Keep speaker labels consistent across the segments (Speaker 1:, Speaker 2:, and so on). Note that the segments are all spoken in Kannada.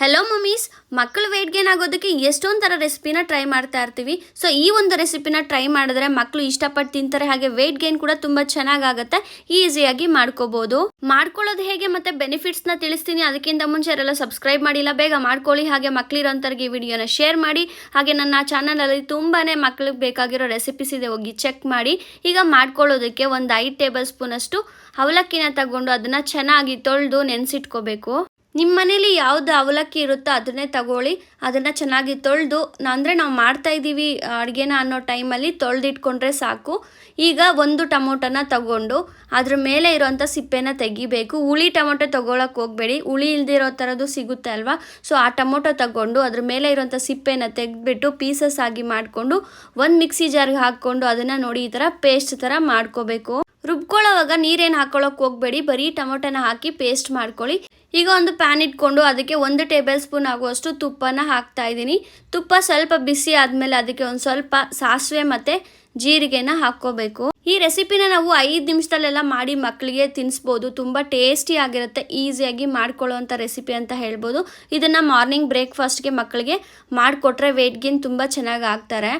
Speaker 1: ಹೆಲೋ ಮಮ್ಮೀಸ್ ಮಕ್ಕಳು ವೆಯ್ಟ್ ಗೇನ್ ಆಗೋದಕ್ಕೆ ಎಷ್ಟೊಂದು ಥರ ರೆಸಿಪಿನ ಟ್ರೈ ಮಾಡ್ತಾ ಇರ್ತೀವಿ. ಸೊ ಈ ಒಂದು ರೆಸಿಪಿನ ಟ್ರೈ ಮಾಡಿದ್ರೆ ಮಕ್ಕಳು ಇಷ್ಟಪಟ್ಟು ತಿಂತಾರೆ. ಹಾಗೆ ವೆಯ್ಟ್ ಗೇನ್ ಕೂಡ ತುಂಬ ಚೆನ್ನಾಗಾಗತ್ತೆ. ಈಸಿಯಾಗಿ ಮಾಡ್ಕೋಬಹುದು ಮಾಡ್ಕೊಳ್ಳೋದು ಹೇಗೆ ಮತ್ತೆ ಬೆನಿಫಿಟ್ಸ್ನ ತಿಳಿಸ್ತೀನಿ. ಅದಕ್ಕಿಂತ ಮುಂಚೆ ಅವರೆಲ್ಲ ಸಬ್ಸ್ಕ್ರೈಬ್ ಮಾಡಿಲ್ಲ, ಬೇಗ ಮಾಡ್ಕೊಳ್ಳಿ. ಹಾಗೆ ಮಕ್ಕಳಿರೋಂಥವ್ರಿಗೆ ಈ ವಿಡಿಯೋನ ಶೇರ್ ಮಾಡಿ. ಹಾಗೆ ನನ್ನ ಚಾನಲಲ್ಲಿ ತುಂಬಾನೇ ಮಕ್ಕಳಿಗೆ ಬೇಕಾಗಿರೋ ರೆಸಿಪೀಸ್ ಇದೆ, ಹೋಗಿ ಚೆಕ್ ಮಾಡಿ. ಈಗ ಮಾಡ್ಕೊಳ್ಳೋದಕ್ಕೆ ಒಂದು ಐದು ಟೇಬಲ್ ಸ್ಪೂನ್ ಅಷ್ಟು ಅವಲಕ್ಕಿನ ತಗೊಂಡು ಅದನ್ನ ಚೆನ್ನಾಗಿ ತೊಳೆದು ನೆನೆಸಿಟ್ಕೋಬೇಕು. ನಿಮ್ಮ ಮನೇಲಿ ಯಾವ್ದು ಅವಲಕ್ಕಿ ಇರುತ್ತೋ ಅದನ್ನೇ ತಗೊಳ್ಳಿ. ಅದನ್ನು ಚೆನ್ನಾಗಿ ತೊಳೆದು, ಅಂದರೆ ನಾವು ಮಾಡ್ತಾ ಇದ್ದೀವಿ ಅಡುಗೆನ ಅನ್ನೋ ಟೈಮಲ್ಲಿ ತೊಳೆದಿಟ್ಕೊಂಡ್ರೆ ಸಾಕು. ಈಗ ಒಂದು ಟೊಮೊಟೊನ ತಗೊಂಡು, ಅದ್ರ ಮೇಲೆ ಇರೋಂಥ ಸಿಪ್ಪೆನ ತೆಗಿಬೇಕು. ಹುಳಿ ಟೊಮೊಟೊ ತೊಗೊಳಕ್ಕೆ ಹೋಗಬೇಡಿ. ಹುಳಿ ಇಲ್ದಿರೋ ಥರದ್ದು ಸಿಗುತ್ತೆ ಅಲ್ವಾ? ಸೊ ಆ ಟೊಮೊಟೊ ತಗೊಂಡು, ಅದ್ರ ಮೇಲೆ ಇರೋಂಥ ಸಿಪ್ಪೆನ ತೆಗೆದ್ಬಿಟ್ಟು ಪೀಸಸ್ ಆಗಿ ಮಾಡಿಕೊಂಡು, ಒಂದು ಮಿಕ್ಸಿ ಜಾರ್ಗೆ ಹಾಕ್ಕೊಂಡು ಅದನ್ನು ನೋಡಿ ಈ ಥರ ಪೇಸ್ಟ್ ಥರ ಮಾಡ್ಕೋಬೇಕು. ರುಬ್ಕೊಳ್ಳೋವಾಗ ನೀರೇನು ಹಾಕೊಳ್ಳೋಕೆ ಹೋಗಬೇಡಿ, ಬರೀ ಟೊಮೊಟೊನ ಹಾಕಿ ಪೇಸ್ಟ್ ಮಾಡ್ಕೊಳ್ಳಿ. ಈಗ ಒಂದು ಪ್ಯಾನ್ ಇಟ್ಕೊಂಡು ಅದಕ್ಕೆ ಒಂದು ಟೇಬಲ್ ಸ್ಪೂನ್ ಆಗುವಷ್ಟು ತುಪ್ಪನ ಹಾಕ್ತಾ ಇದ್ದೀನಿ. ತುಪ್ಪ ಸ್ವಲ್ಪ ಬಿಸಿ ಆದಮೇಲೆ ಅದಕ್ಕೆ ಒಂದು ಸ್ವಲ್ಪ ಸಾಸಿವೆ ಮತ್ತು ಜೀರಿಗೆನ ಹಾಕ್ಕೋಬೇಕು. ಈ ರೆಸಿಪಿನ ನಾವು ಐದು ನಿಮಿಷದಲ್ಲೆಲ್ಲ ಮಾಡಿ ಮಕ್ಕಳಿಗೆ ತಿನ್ನಿಸ್ಬೋದು ತುಂಬ ಟೇಸ್ಟಿ ಆಗಿರುತ್ತೆ ಈಸಿಯಾಗಿ ಮಾಡ್ಕೊಳ್ಳೋವಂಥ ರೆಸಿಪಿ ಅಂತ ಹೇಳ್ಬೋದು. ಇದನ್ನು ಮಾರ್ನಿಂಗ್ ಬ್ರೇಕ್ಫಾಸ್ಟ್ಗೆ ಮಕ್ಕಳಿಗೆ ಮಾಡಿಕೊಟ್ರೆ ವೆಯ್ಟ್ ಗೇನ್ ತುಂಬ ಚೆನ್ನಾಗಿ ಆಗ್ತಾರೆ.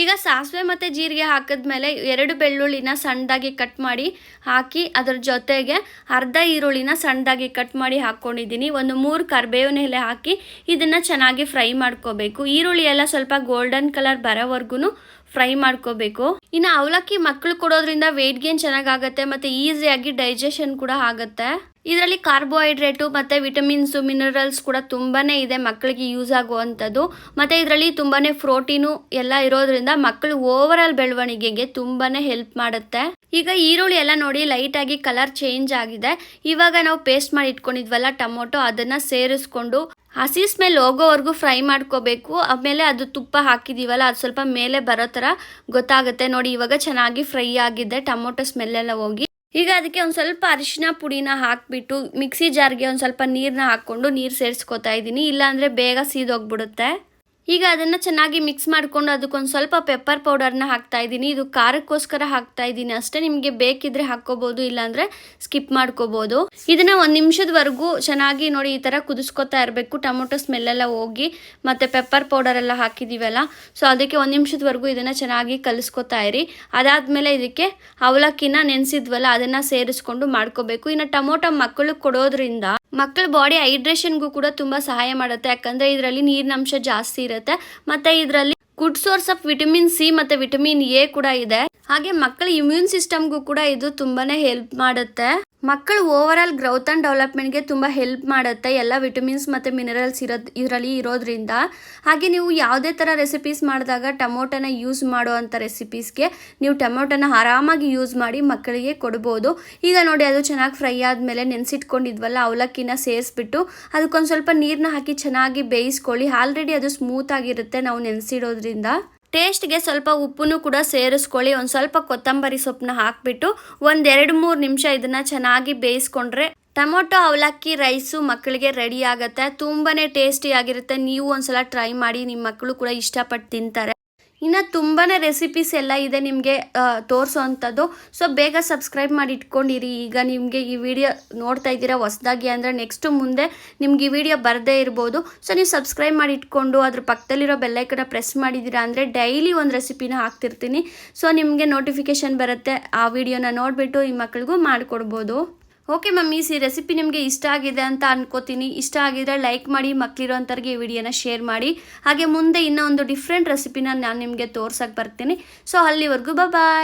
Speaker 1: ಈಗ ಸಾಸಿವೆ ಮತ್ತು ಜೀರಿಗೆ ಹಾಕಿದ್ಮೇಲೆ ಎರಡು ಬೆಳ್ಳುಳ್ಳಿನ ಸಣ್ಣದಾಗಿ ಕಟ್ ಮಾಡಿ ಹಾಕಿ ಅದ್ರ ಜೊತೆಗೆ ಅರ್ಧ ಈರುಳ್ಳಿನ ಸಣ್ಣದಾಗಿ ಕಟ್ ಮಾಡಿ ಹಾಕ್ಕೊಂಡಿದ್ದೀನಿ ಒಂದು ಮೂರು ಕರ್ಬೇವಿನ ಎಲೆ ಹಾಕಿ ಇದನ್ನು ಚೆನ್ನಾಗಿ ಫ್ರೈ ಮಾಡ್ಕೋಬೇಕು. ಈರುಳ್ಳಿ ಎಲ್ಲ ಸ್ವಲ್ಪ ಗೋಲ್ಡನ್ ಕಲರ್ ಬರೋವರೆಗೂ ಫ್ರೈ ಮಾಡ್ಕೋಬೇಕು. ಇನ್ನು ಅವಲಕ್ಕಿ ಮಕ್ಕಳು ಕೊಡೋದ್ರಿಂದ ವೆಯ್ಟ್ ಗೇನ್ ಚೆನ್ನಾಗಾಗತ್ತೆ ಮತ್ತು ಈಸಿಯಾಗಿ ಡೈಜೆಷನ್ ಕೂಡ ಆಗುತ್ತೆ. ಇದರಲ್ಲಿ ಕಾರ್ಬೋಹೈಡ್ರೇಟು ಮತ್ತು ವಿಟಮಿನ್ಸು ಮಿನರಲ್ಸ್ ಕೂಡ ತುಂಬಾ ಇದೆ ಮಕ್ಕಳಿಗೆ ಯೂಸ್ ಆಗುವಂಥದ್ದು. ಮತ್ತು ಇದರಲ್ಲಿ ತುಂಬಾ ಪ್ರೋಟೀನು ಎಲ್ಲ ಇರೋದ್ರಿಂದ ಮಕ್ಕಳು ಓವರ್ ಆಲ್ ಬೆಳವಣಿಗೆಗೆ ತುಂಬಾ ಹೆಲ್ಪ್ ಮಾಡುತ್ತೆ. ಈಗ ಈರುಳ್ಳಿ ಎಲ್ಲ ನೋಡಿ ಲೈಟಾಗಿ ಕಲರ್ ಚೇಂಜ್ ಆಗಿದೆ. ಇವಾಗ ನಾವು ಪೇಸ್ಟ್ ಮಾಡಿ ಇಟ್ಕೊಂಡಿದ್ವಲ್ಲ ಟೊಮೊಟೊ ಅದನ್ನು ಸೇರಿಸ್ಕೊಂಡು ಹಸಿ ಸ್ಮೆಲ್ ಹೋಗೋವರೆಗೂ ಫ್ರೈ ಮಾಡ್ಕೋಬೇಕು. ಆಮೇಲೆ ಅದು ತುಪ್ಪ ಹಾಕಿದೀವಲ್ಲ, ಅದು ಸ್ವಲ್ಪ ಮೇಲೆ ಬರೋ ಥರ ಗೊತ್ತಾಗುತ್ತೆ. ನೋಡಿ, ಇವಾಗ ಚೆನ್ನಾಗಿ ಫ್ರೈ ಆಗಿದೆ, ಟೊಮೊಟೊ ಸ್ಮೆಲ್ಲೆಲ್ಲ ಹೋಗಿ. ಈಗ ಅದಕ್ಕೆ ಒಂದು ಸ್ವಲ್ಪ ಅರಿಶಿನ ಪುಡಿನ ಹಾಕಿಬಿಟ್ಟು, ಮಿಕ್ಸಿ ಜಾರ್ಗೆ ಒಂದು ಸ್ವಲ್ಪ ನೀರನ್ನ ಹಾಕ್ಕೊಂಡು ನೀರು ಸೇರಿಸ್ಕೊತಾ ಇದ್ದೀನಿ. ಇಲ್ಲಾಂದರೆ ಬೇಗ ಸೀದೋಗ್ಬಿಡುತ್ತೆ. ಈಗ ಅದನ್ನು ಚೆನ್ನಾಗಿ ಮಿಕ್ಸ್ ಮಾಡಿಕೊಂಡು ಅದಕ್ಕೊಂದು ಸ್ವಲ್ಪ ಪೆಪ್ಪರ್ ಪೌಡರ್ನ ಹಾಕ್ತಾ ಇದ್ದೀನಿ. ಇದು ಖಾರಕ್ಕೋಸ್ಕರ ಹಾಕ್ತಾ ಇದ್ದೀನಿ. ಅಷ್ಟೇ ನಿಮಗೆ ಬೇಕಿದ್ರೆ ಹಾಕ್ಕೋಬೋದು, ಇಲ್ಲಾಂದರೆ ಸ್ಕಿಪ್ ಮಾಡ್ಕೋಬೋದು. ಇದನ್ನು ಒಂದು ನಿಮಿಷದವರೆಗೂ ಚೆನ್ನಾಗಿ ನೋಡಿ ಈ ಥರ ಕುದಿಸ್ಕೊತಾ ಇರಬೇಕು. ಟೊಮೊಟೊ ಸ್ಮೆಲ್ಲೆಲ್ಲ ಹೋಗಿ ಮತ್ತು ಪೆಪ್ಪರ್ ಪೌಡರ್ ಎಲ್ಲ ಹಾಕಿದ್ದೀವಲ್ಲ ಸೊ ಅದಕ್ಕೆ ಒಂದು ನಿಮಿಷದವರೆಗೂ ಇದನ್ನು ಚೆನ್ನಾಗಿ ಕಲಿಸ್ಕೊತಾ ಇರಿ. ಅದಾದಮೇಲೆ ಇದಕ್ಕೆ ಅವಲಕ್ಕಿನ ನೆನೆಸಿದ್ವಲ್ಲ, ಅದನ್ನು ಸೇರಿಸ್ಕೊಂಡು ಮಾಡ್ಕೋಬೇಕು. ಇನ್ನು ಟೊಮೊಟೊ ಮಕ್ಕಳು ಕೊಡೋದ್ರಿಂದ ಮಕ್ಕಳ ಬಾಡಿ ಹೈಡ್ರೇಷನ್ಗೂ ಕೂಡ ತುಂಬ ಸಹಾಯ ಮಾಡುತ್ತೆ. ಯಾಕಂದರೆ ಇದರಲ್ಲಿ ನೀರಿನ ಅಂಶ ಜಾಸ್ತಿ ಇರುತ್ತೆ. ಮತ್ತು ಇದರಲ್ಲಿ good source of vitamin C ಮತ್ತು ವಿಟಮಿನ್ ಎ ಕೂಡ ಇದೆ. ಹಾಗೆ ಮಕ್ಕಳ ಇಮ್ಯೂನ್ ಸಿಸ್ಟಮ್ಗೂ ಕೂಡ ಇದು ತುಂಬಾನೇ ಹೆಲ್ಪ್ ಮಾಡುತ್ತೆ. ಮಕ್ಕಳು ಓವರ್ ಆಲ್ ಗ್ರೌತ್ ಆ್ಯಂಡ್ ಡೆವಲಪ್ಮೆಂಟ್ಗೆ ತುಂಬ ಹೆಲ್ಪ್ ಮಾಡುತ್ತೆ ಎಲ್ಲ ವಿಟಮಿನ್ಸ್ ಮತ್ತು ಮಿನರಲ್ಸ್ ಇರೋ, ಇದರಲ್ಲಿ ಇರೋದ್ರಿಂದ. ಹಾಗೆ ನೀವು ಯಾವುದೇ ಥರ ರೆಸಿಪೀಸ್ ಮಾಡಿದಾಗ ಟೊಮೊಟೊನ ಯೂಸ್ ಮಾಡುವಂಥ ರೆಸಿಪೀಸ್ಗೆ ನೀವು ಟೊಮೊಟೊನ ಆರಾಮಾಗಿ ಯೂಸ್ ಮಾಡಿ ಮಕ್ಕಳಿಗೆ ಕೊಡ್ಬೋದು. ಈಗ ನೋಡಿ ಅದು ಚೆನ್ನಾಗಿ ಫ್ರೈ ಆದಮೇಲೆ ನೆನೆಸಿಟ್ಕೊಂಡಿದ್ವಲ್ಲ ಅವಲಕ್ಕಿನ ಸೇರಿಸ್ಬಿಟ್ಟು ಅದಕ್ಕೊಂದು ಸ್ವಲ್ಪ ನೀರನ್ನ ಹಾಕಿ ಚೆನ್ನಾಗಿ ಬೇಯಿಸ್ಕೊಳ್ಳಿ. ಆಲ್ರೆಡಿ ಅದು ಸ್ಮೂತ್ ಆಗಿರುತ್ತೆ, ನಾವು ನೆನೆಸಿಡೋದ್ರಿಂದ. ಟೇಸ್ಟ್ಗೆ ಸ್ವಲ್ಪ ಉಪ್ಪನ್ನು ಕೂಡ ಸೇರಿಸ್ಕೊಳ್ಳಿ. ಒಂದು ಸ್ವಲ್ಪ ಕೊತ್ತಂಬರಿ ಸೊಪ್ಪನ್ನ ಹಾಕಿಬಿಟ್ಟು ಒಂದೆರಡು ಮೂರು ನಿಮಿಷ ಇದನ್ನು ಚೆನ್ನಾಗಿ ಬೇಯಿಸ್ಕೊಂಡ್ರೆ ಟೊಮೊಟೊ, ಅವಲಕ್ಕಿ, ರೈಸು ಮಕ್ಕಳಿಗೆ ರೆಡಿ ಆಗುತ್ತೆ. ತುಂಬಾ ಟೇಸ್ಟಿಯಾಗಿರುತ್ತೆ ನೀವು ಒಂದ್ಸಲ ಟ್ರೈ ಮಾಡಿ ನಿಮ್ಮ ಮಕ್ಕಳು ಕೂಡ ಇಷ್ಟಪಟ್ಟು ತಿಂತಾರೆ. ಇನ್ನು ತುಂಬಾ ರೆಸಿಪೀಸ್ ಎಲ್ಲ ಇದೆ ನಿಮಗೆ ತೋರಿಸೋ ಅಂಥದ್ದು ಸೊ ಬೇಗ ಸಬ್ಸ್ಕ್ರೈಬ್ ಮಾಡಿ ಇಟ್ಕೊಂಡಿರಿ. ಈಗ ನಿಮಗೆ ಈ ವಿಡಿಯೋ ನೋಡ್ತಾ ಇದ್ದೀರಾ ಹೊಸದಾಗಿ ಅಂದರೆ ನೆಕ್ಸ್ಟು ಮುಂದೆ ನಿಮ್ಗೆ ಈ ವಿಡಿಯೋ ಬರದೇ ಇರ್ಬೋದು. ಸೊ ನೀವು ಸಬ್ಸ್ಕ್ರೈಬ್ ಮಾಡಿ ಇಟ್ಕೊಂಡು ಅದ್ರ ಪಕ್ಕದಲ್ಲಿರೋ ಬೆಲ್ಲೈಕನ್ನ ಪ್ರೆಸ್ ಮಾಡಿದ್ದೀರಾ ಅಂದರೆ ಡೈಲಿ ಒಂದು ರೆಸಿಪಿನ ಹಾಕ್ತಿರ್ತೀನಿ. ಸೊ ನಿಮಗೆ ನೋಟಿಫಿಕೇಷನ್ ಬರುತ್ತೆ. ಆ ವಿಡಿಯೋನ ನೋಡಿಬಿಟ್ಟು ಈ ಮಕ್ಳಿಗೂ ಮಾಡಿಕೊಡ್ಬೋದು. ಓಕೆ ಮಮ್ಮೀಸ್ ಈ ರೆಸಿಪಿ ನಿಮಗೆ ಇಷ್ಟ ಆಗಿದೆ ಅಂತ ಅನ್ಕೋತೀನಿ. ಇಷ್ಟ ಆಗಿದ್ರೆ ಲೈಕ್ ಮಾಡಿ ಮಕ್ಕಳಿರೋಂಥವ್ರಿಗೆ ಈ ವಿಡಿಯೋನ ಶೇರ್ ಮಾಡಿ. ಹಾಗೆ ಮುಂದೆ ಇನ್ನೂ ಒಂದು ಡಿಫ್ರೆಂಟ್ ರೆಸಿಪಿನ ನಾನು ನಿಮಗೆ ತೋರ್ಸಕ್ಕೆ ಬರ್ತೀನಿ. ಸೊ ಅಲ್ಲಿವರೆಗೂ ಬಾಯ್